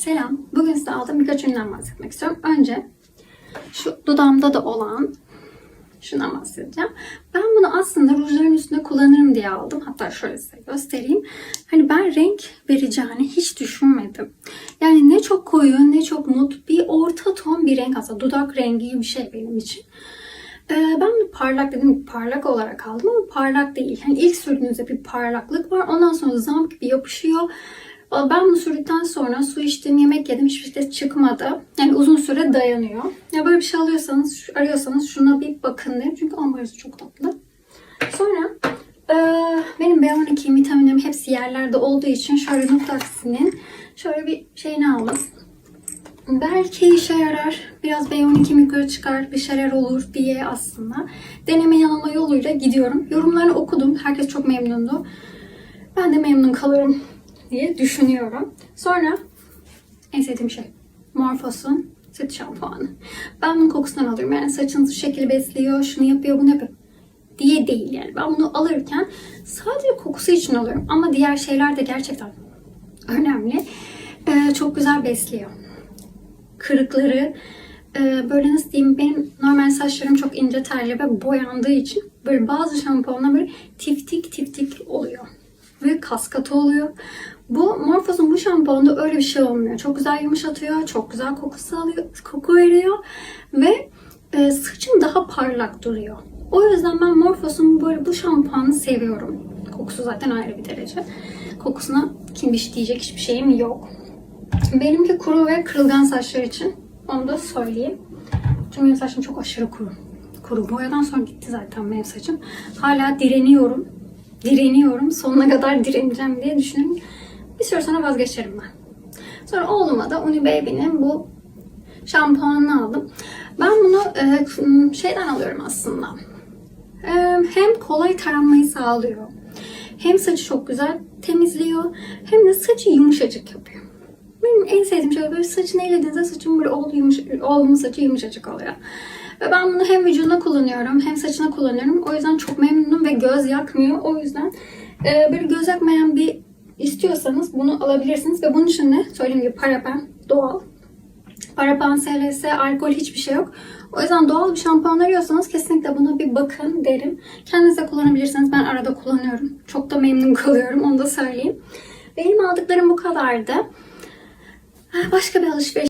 Selam. Bugün size aldığım birkaç üründen bahsetmek istiyorum. Önce şu dudağımda da olan şundan bahsedeceğim. Ben bunu aslında rujların üstünde kullanırım diye aldım. Hatta şöyle size göstereyim. Hani ben renk vereceğini hiç düşünmedim. Yani ne çok koyu ne çok nut bir orta ton bir renk aslında. Dudak rengi bir şey benim için. Ee, ben bunu parlak dedim parlak olarak aldım ama parlak değil. Hani ilk sürdüğünüzde bir parlaklık var. Ondan sonra zamk gibi yapışıyor. Ben bunu sürdükten sonra su içtim, yemek yedim. Hiçbir şey çıkmadı. Yani uzun süre dayanıyor. Ya böyle bir şey alıyorsanız, arıyorsanız şuna bir bakın derim. Çünkü ambalajı çok tatlı. Sonra e, benim B12 vitaminim hepsi yerlerde olduğu için şöyle Nutaxi'nin şöyle bir şeyini aldım. Belki işe yarar. Biraz B12 mikro çıkar, bir şeyler olur diye aslında. Deneme yanılma yoluyla gidiyorum. Yorumlarını okudum. Herkes çok memnundu. Ben de memnun kalırım diye düşünüyorum. Sonra en sevdiğim şey Morphos'un süt şampuanı. Ben bunun kokusundan alıyorum. Yani saçınızı şekil besliyor, şunu yapıyor, bunu yapıyor diye değil yani. Ben bunu alırken sadece kokusu için alıyorum. Ama diğer şeyler de gerçekten önemli. Ee, çok güzel besliyor. Kırıkları e, böyle nasıl diyeyim benim normal saçlarım çok ince telli ve boyandığı için böyle bazı şampuanlar böyle tiftik tiftik oluyor ve kaskatı oluyor. Bu Morphos'un bu şampuanında öyle bir şey olmuyor. Çok güzel yumuşatıyor, çok güzel kokusu alıyor, koku veriyor ve e, saçım daha parlak duruyor. O yüzden ben Morphos'un böyle bu şampuanı seviyorum. Kokusu zaten ayrı bir derece. Kokusuna kim biş diyecek hiçbir şeyim yok. Benimki kuru ve kırılgan saçlar için. Onu da söyleyeyim. Çünkü benim saçım çok aşırı kuru. Kuru. Boyadan sonra gitti zaten benim saçım. Hala direniyorum direniyorum. Sonuna kadar direneceğim diye düşünüyorum. Bir süre sonra vazgeçerim ben. Sonra oğluma da Uni Baby'nin bu şampuanını aldım. Ben bunu e, şeyden alıyorum aslında. E, hem kolay taranmayı sağlıyor. Hem saçı çok güzel temizliyor. Hem de saçı yumuşacık yapıyor. Benim en sevdiğim şey böyle saçını elediğinizde saçım böyle oğlu yumuş, oğlumun saçı yumuşacık oluyor. Ve ben bunu hem vücuduna kullanıyorum hem saçına kullanıyorum. O yüzden çok memnunum ve göz yakmıyor. O yüzden e, böyle göz yakmayan bir istiyorsanız bunu alabilirsiniz. Ve bunun için de söylediğim gibi paraben doğal. Paraben, SLS, alkol hiçbir şey yok. O yüzden doğal bir şampuan arıyorsanız kesinlikle buna bir bakın derim. Kendiniz de kullanabilirsiniz. Ben arada kullanıyorum. Çok da memnun kalıyorum. Onu da söyleyeyim. Benim aldıklarım bu kadardı. Başka bir alışveriş